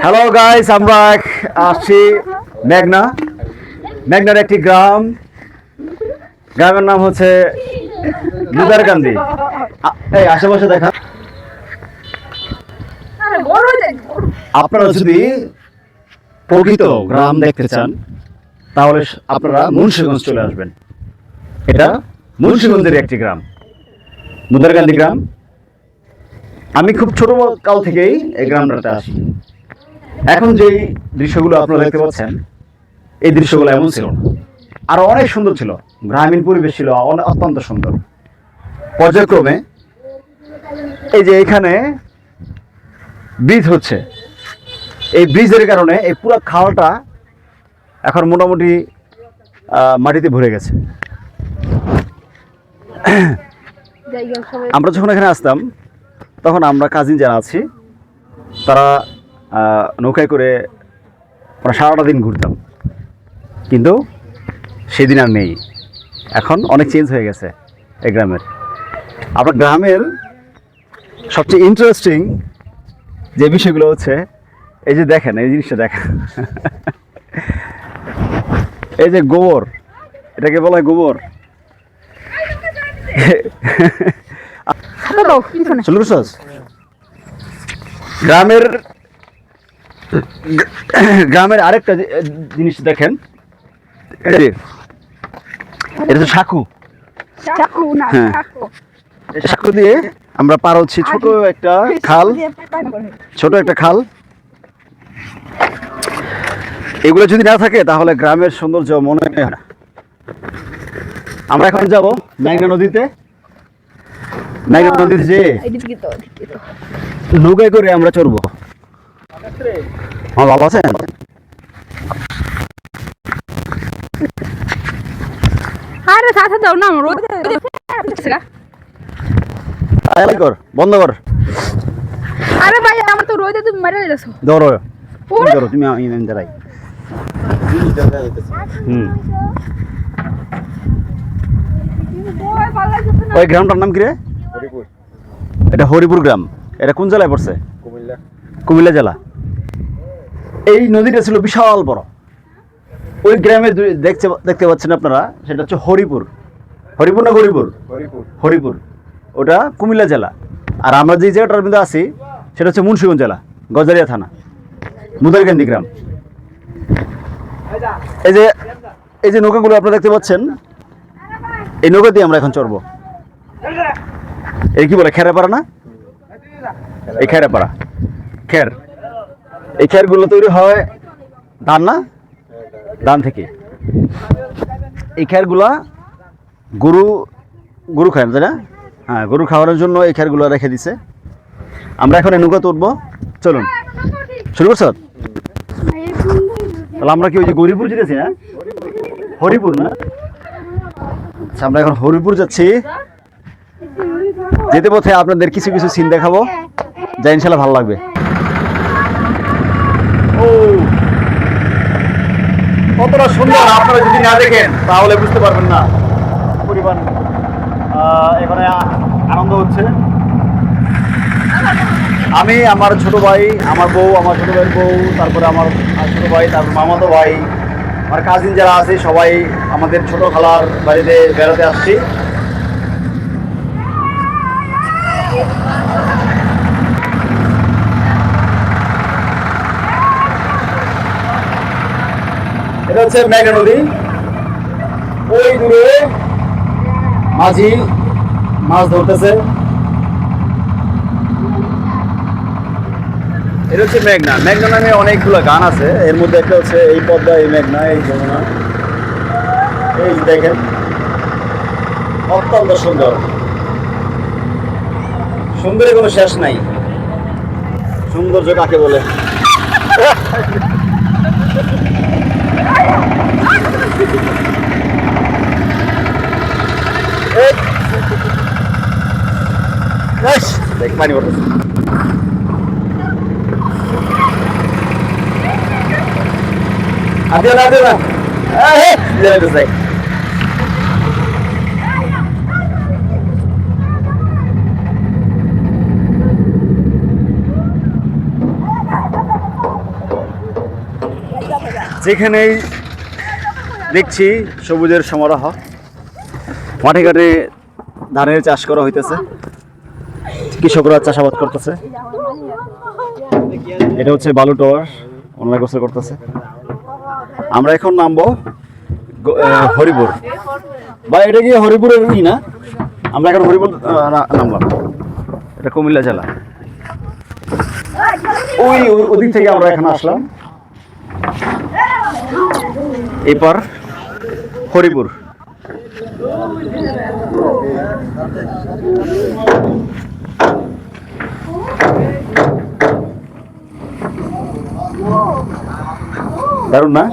Hello guys আমরা আসছি মেঘনা মেঘনার একটি গ্রাম। গ্রামের নাম হচ্ছে মুদারকান্দি আ- এই আশেপাশে দেখা আপনারা যদি প্রকৃত গ্রাম দেখতে চান তাহলে আপনারা মুন্সিগঞ্জ চলে আসবেন। এটা মুন্সিগঞ্জের একটি গ্রাম। মুদারকান্দি গ্রাম। আমি খুব ছোট কাল থেকেই এই গ্রামটাতে আসি। এখন যেই দৃশ্যগুলো আপনারা দেখতে পাচ্ছেন এই দৃশ্যগুলো এমন ছিল না। আরও অনেক সুন্দর ছিল। গ্রামীণ পরিবেশ ছিল অত্যন্ত সুন্দর। পর্যায়ক্রমে এই যে এখানে ব্রিজ হচ্ছে। এই ব্রিজের কারণে এই পুরো খালটা এখন মোটামুটি আহ, মাটিতে ভরে গেছে। আমরা যখন এখানে আসতাম তখন আমরা কাজিন যারা আছি, তারা নৌকায় করে আমরা সারাটা দিন ঘুরতাম। কিন্তু সেদিন আর নেই। এখন অনেক চেঞ্জ হয়ে গেছে এই গ্রামের। আপনার গ্রামের সবচেয়ে ইন্টারেস্টিং যে বিষয়গুলো হচ্ছে, এই যে দেখেন, এই জিনিসটা দেখেন। এই যে গোবর, এটাকে বলা হয় গোবর। গ্রামের গ্রামের আরেকটা জিনিস দেখেন। এটা তো সাকু। হ্যাঁ। এই সাকু দিয়ে আমরা পার হচ্ছি ছোট একটা খাল। ছোট একটা খাল। এগুলো যদি না থাকে তাহলে গ্রামের সৌন্দর্য মনে হয় না। আমরা এখন যাব মেঘনা নদীতে। মেঘনা নদীতে যে নৌকায় করে আমরা চড়বো। আমার বাবা আছেন? আরে সাথে দাও না রোদ আয় কর বন্ধ কর। আরে ভাই আমার তো রোদে তুমি মেরে যাচ্ছ ধরো। তুমি ধরো তুমি আমি আমি দাঁড়াই। হুম। ওই গ্রামটার নাম কি রে? এটা হরিপুর গ্রাম। এটা কোন জেলায় পড়ছে? কুমিল্লা। কুমিল্লা জেলা। এই নদীটা ছিল বিশাল বড়। ওই গ্রামে দেখতে দেখতে পাচ্ছেন আপনারা সেটা হচ্ছে হরিপুর। হরিপুর না হরিপুর। হরিপুর। ওটা কুমিল্লা জেলা। আর আমরা যে জায়গাটার মধ্যে আছি সেটা হচ্ছে মুন্সিগঞ্জ জেলা গজারিয়া থানা মুদারকান্দি গ্রাম। এই যে এই যে নৌকাগুলো আপনারা দেখতে পাচ্ছেন এই নৌকা দিয়ে আমরা এখন চড়বো। এই কি বলে, খেরাপাড়া না? এই খেরাপাড়া। খের। এই খেরগুলো তৈরি হয় ধান না? ধান থেকে। এই খেরগুলা গরু গরু খায় তাই না? হ্যাঁ গরু খাওয়ানোর জন্য এই খেরগুলো রেখে দিছে। আমরা এখন নৌকাতে উঠবো। চলুন। শুরু করছ? তাহলে আমরা কি ওই যে গরিপুর যেতেছি না হরিপুর না? আচ্ছা আমরা এখন হরিপুর যাচ্ছি। যেতে পথে আপনাদের কিছু কিছু সিন দেখাবো, যা ইনশাল্লাহ ভালো লাগবে। কতটা সুন্দর, আপনারা যদি না দেখেন, তাহলে বুঝতে পারবেন না। এখানে আনন্দ হচ্ছে। আমি, আমার ছোট ভাই, আমার বউ, আমার ছোট ভাইয়ের বউ, তারপরে আমার ছোট ভাই, তারপর মামাতো ভাই, আমার কাজিন যারা আছে, সবাই আমাদের ছোট খালার বাড়িতে বেড়াতে আসছি। এটা হচ্ছে মেঘনা নদী। ওই দূরে মাঝি মাছ ধরতেছে। এটা হচ্ছে মেঘনা। মেঘনা নামে অনেকগুলো গান আছে। এর মধ্যে একটা হচ্ছে এই পদ্মা, এই মেঘনা, এই যমুনা। এই দেখেন, অত্যন্ত সুন্দর। সুন্দরের কোনো শেষ নাই। সৌন্দর্য কাকে বলে? Belki beni vurursun. Abi Até lá, até lá. যেখানেই দেখছি সবুজের সমারোহ মাঠে ঘাটে ধানের চাষ করা হইতেছে। কৃষকরা চাষাবাদ করতেছে। এটা হচ্ছে বালু টাওয়ার ওনারা গোসল করতেছে। আমরা এখন নামবো হরিপুর। বা এটা কি হরিপুরের ই না? আমরা এখন হরিপুর নামলাম। এটা কুমিল্লা জেলা। ওই- ওদিক থেকে আমরা এখানে আসলাম। এরপর হরিপুর। দারুণ না?